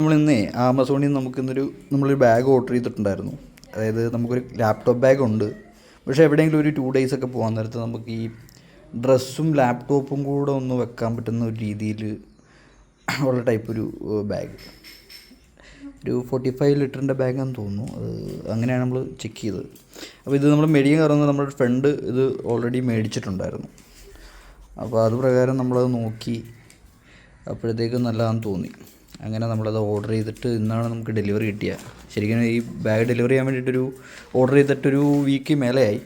നമ്മളിന്നേ ആമസോണിൽ നിന്ന് നമുക്കിന്നൊരു നമ്മളൊരു ബാഗ് ഓർഡർ ചെയ്തിട്ടുണ്ടായിരുന്നു. അതായത് നമുക്കൊരു ലാപ്ടോപ്പ് ബാഗ് ഉണ്ട്. പക്ഷേ എവിടെയെങ്കിലും ഒരു ടു ഡേയ്സ് ഒക്കെ പോകാൻ നേരത്ത് നമുക്ക് ഈ ഡ്രസ്സും ലാപ്ടോപ്പും കൂടെ ഒന്ന് വെക്കാൻ പറ്റുന്ന ഒരു രീതിയിൽ ഉള്ള ടൈപ്പ് ഒരു ബാഗ് ഒരു ഫോർട്ടി ഫൈവ് ലിറ്ററിന്റെ ബാഗാന്ന് തോന്നുന്നു. അത് അങ്ങനെയാണ് നമ്മൾ ചെക്ക് ചെയ്തത്. അപ്പോൾ ഇത് നമ്മൾ മേടിക്കാൻ കാരണം നമ്മുടെ ഫ്രണ്ട് ഇത് ഓൾറെഡി മേടിച്ചിട്ടുണ്ടായിരുന്നു. അപ്പോൾ അത് പ്രകാരം നമ്മളത് നോക്കി അപ്പോഴത്തേക്കും നല്ലതാണെന്ന് തോന്നി. അങ്ങനെ നമ്മളത് ഓർഡർ ചെയ്തിട്ട് ഇന്നാണ് നമുക്ക് ഡെലിവറി കിട്ടിയത് ശരിക്കും ഈ ബാഗ് ഡെലിവറി ചെയ്യാൻ വേണ്ടിയിട്ടൊരു ഓർഡർ ചെയ്തിട്ടൊരു വീക്ക് മേലെയായി.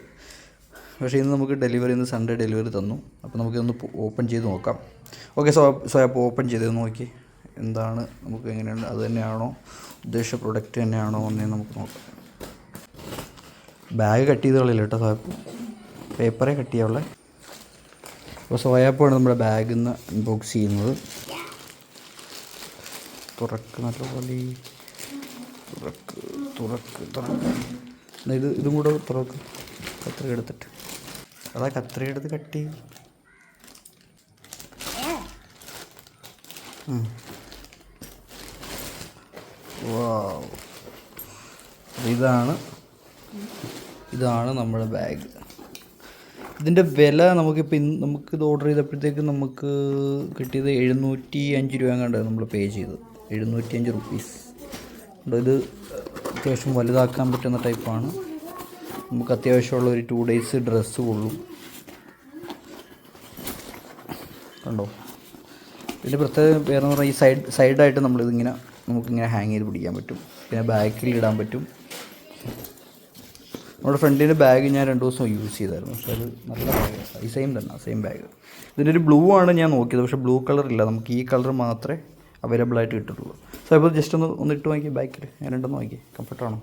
പക്ഷേ ഇന്ന് നമുക്ക് ഡെലിവറി ഇന്ന് സൺഡേ ഡെലിവറി തന്നു. അപ്പോൾ നമുക്കിതൊന്ന് ഓപ്പൺ ചെയ്ത് നോക്കാം. ഓക്കെ സോ സോ അപ്പോൾ ഓപ്പൺ ചെയ്ത് നോക്കി. എന്താണ് നമുക്ക് എങ്ങനെയാണ് അത് തന്നെയാണോ? ഉദ്ദേശിച്ച പ്രൊഡക്റ്റ് തന്നെയാണോ? എന്നേ നമുക്ക് നോക്കാം. ബാഗ് കട്ട് ചെയ്ത് കളയില്ല കേട്ടോ സോയാപ്പ് പേപ്പറേ കട്ട് ചെയ്യാവുള്ളേ അപ്പോൾ സോയാപ്പാണ് നമ്മുടെ ബാഗിൽ നിന്ന് അൺബോക്സ് ചെയ്യുന്നത്. തുറക്ക് നല്ലപോലെ തുറക്ക് തുറക്ക് തുറക്ക്. എന്നാൽ ഇത് ഇതും കൂടെ തുറക്ക്. കത്രിക എടുത്തിട്ട്. അതാ കത്രിക എടുത്ത് കട്ട് ഇതാണ് ഇതാണ് നമ്മുടെ ബാഗ് ഇതിന്റെ വില നമുക്കിപ്പോൾ ഇന്ന് നമുക്കിത് ഓർഡർ ചെയ്തപ്പോഴത്തേക്ക് നമുക്ക് കിട്ടിയത് എഴുന്നൂറ്റി അഞ്ച് രൂപ കണ്ട് നമ്മൾ പേ ചെയ്തത്. എഴുന്നൂറ്റി അഞ്ച് റുപ്പീസ് ഇത് അത്യാവശ്യം വലുതാക്കാൻ പറ്റുന്ന ടൈപ്പാണ്. നമുക്ക് അത്യാവശ്യമുള്ള ഒരു ടു ഡേയ്സ് ഡ്രസ്സ് കൊള്ളും. കണ്ടോ? ഇതിന്റെ പ്രത്യേകത വേറെ പറഞ്ഞാൽ ഈ സൈഡ് സൈഡായിട്ട് നമ്മളിതിങ്ങനെ നമുക്കിങ്ങനെ ഹാങ് ചെയ്ത് പിടിക്കാൻ പറ്റും. പിന്നെ ബാക്കിൽ ഇടാൻ പറ്റും. നമ്മുടെ ഫ്രണ്ടിന്റെ ബാഗ് ഞാൻ രണ്ട് ദിവസം യൂസ് ചെയ്തായിരുന്നു. പക്ഷേ അത് നല്ല ബാഗ് സെയിം തന്നെ സെയിം ബാഗ് ഇതിന്റെ ഒരു ബ്ലൂ ആണ് ഞാൻ നോക്കിയത്. പക്ഷേ ബ്ലൂ കളർ ഇല്ല. നമുക്ക് ഈ കളർ മാത്രമേ അവൈലബിൾ ആയിട്ട് കിട്ടുള്ളൂ സോ ഇപ്പോൾ ജസ്റ്റ് ഒന്ന് ഒന്ന് ഇട്ട് നോക്കി ബാക്കിൽ ഞാൻ ഉണ്ടെന്ന് നോക്കി. കംഫർട്ടാണോ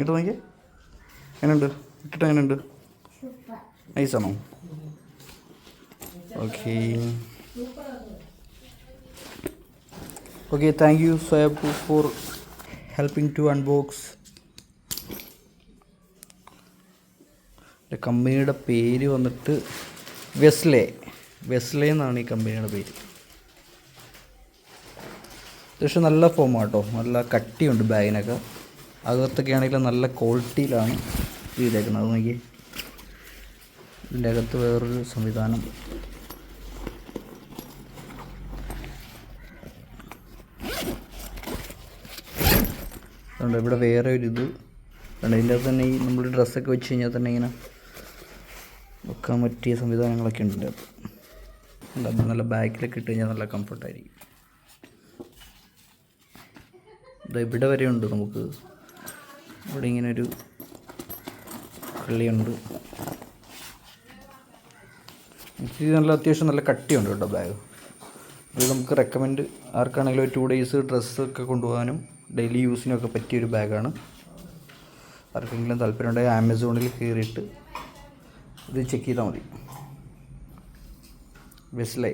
ഇട്ട് നോക്കി എങ്ങനെയുണ്ട്? ഇട്ടിട്ട് എങ്ങനെയുണ്ട്? നൈസാണോ okay okay thank you Soyab for helping to unbox കമ്പനിയുടെ പേര് വന്നിട്ട് വെസ്ലെ വെസ്ലെ എന്നാണ് ഈ കമ്പനിയുടെ പേര്. അത്യാവശ്യം നല്ല ഫോമാണ് കേട്ടോ നല്ല കട്ടിയുണ്ട് ബാഗിനൊക്കെ. അകത്തൊക്കെ ആണെങ്കിൽ നല്ല ക്വാളിറ്റിയിലാണ് ചെയ്തേക്കുന്നത് അത് നോക്കി ഇതിന്റെ അകത്ത് വേറൊരു സംവിധാനം. അതുകൊണ്ട് ഇവിടെ വേറെ ഒരു ഇത്. അതുകൊണ്ട് അകത്ത് തന്നെ ഈ നമ്മൾ ഡ്രസ്സൊക്കെ വെച്ച് കഴിഞ്ഞാൽ തന്നെ ഇങ്ങനെ വെക്കാൻ പറ്റിയ സംവിധാനങ്ങളൊക്കെ ഉണ്ട്. ഇതിന്റെ ഉണ്ട്. നല്ല ബാക്കിലൊക്കെ ഇട്ട് കഴിഞ്ഞാൽ നല്ല കംഫർട്ടായിരിക്കും ഇത് ഇവിടെ വരെ ഉണ്ട് നമുക്ക്. ഇവിടെ ഇങ്ങനെ ഒരു കള്ളിയുണ്ട്. നല്ല അത്യാവശ്യം നല്ല കട്ടിയുണ്ട് കേട്ടോ ബാഗ് ഇത് നമുക്ക് റെക്കമെൻഡ് ആർക്കാണെങ്കിലും ഒരു ടു ഡേയ്സ് ഡ്രസ്സൊക്കെ കൊണ്ടുപോകാനും ഡെയിലി യൂസിനും യൂസിനൊക്കെ പറ്റിയൊരു ബാഗാണ് ആർക്കെങ്കിലും താല്പര്യമുണ്ടെങ്കിൽ ആമസോണിൽ കയറിയിട്ട് ഇത് ചെക്ക് ചെയ്താൽ മതി. ബെസ്ലൈ